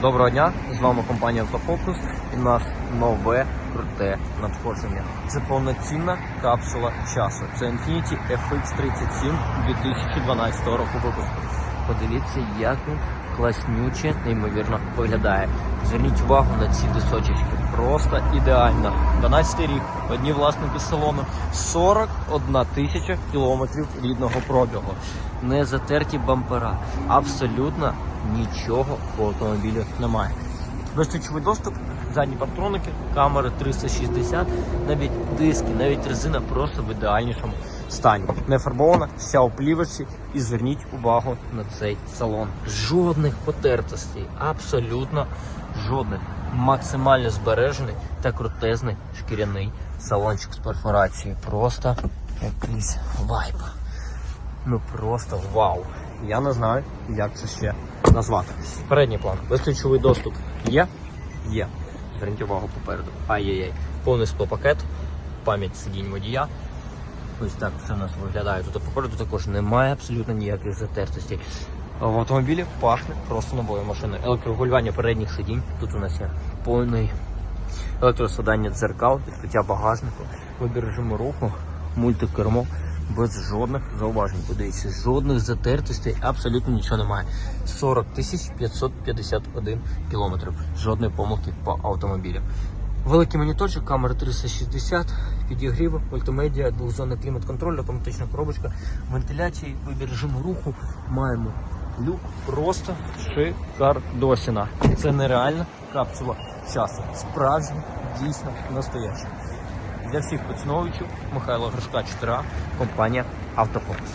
Доброго дня, з вами компанія Автофокус і у нас нове круте надходження. Це повноцінна капсула часу. Це Infiniti FX37 2012 року випуску. Подивіться, як він класнюче, неймовірно виглядає. Зверніть увагу на ці дисочечки. Просто ідеально. 12 рік, одні власники салону, 41 тисяча кілометрів рідного пробігу. Не затерті бампера. Абсолютно нічого по автомобілю немає. Безключовий доступ, задні партроники, камери 360, навіть диски, навіть резина просто в ідеальнішому стані. Не фарбована, вся у плівочці. І зверніть увагу на цей салон. Жодних потертостей, абсолютно жодних. Максимально збережений та крутезний шкіряний салончик з перфорацією. Просто якийсь вайб. Ну просто вау. Я не знаю, як це ще назвати. Передній план. Безключовий доступ є? Є. Зверніть увагу попереду. Ай-яй-яй. Повний склопакет, пам'ять сидінь водія. Ось так все у нас виглядає. Тут попереду також немає абсолютно ніяких затертостей. В автомобілі пахне просто новою машиною. Електрорегулювання передніх сидінь. Тут у нас є повний електросадання дзеркал, відкриття багажнику, вибір режиму руху, мультикермо без жодних зауважень. Подивіться, жодних затертостей, абсолютно нічого немає. 40 тисяч 551 кілометрів. Жодної помилки по автомобілю. Великий моніторчик, камера 360, підігрів, мультимедіа, двохзонний клімат-контроль, автоматична коробочка, вентиляції, вибір режиму руху. Маємо люк просто шикардосіна. Це нереальна капсула часу. Справжня, дійсно настояща. Для всіх поціновичів Михайло Гришка 4 компанія Автофокус.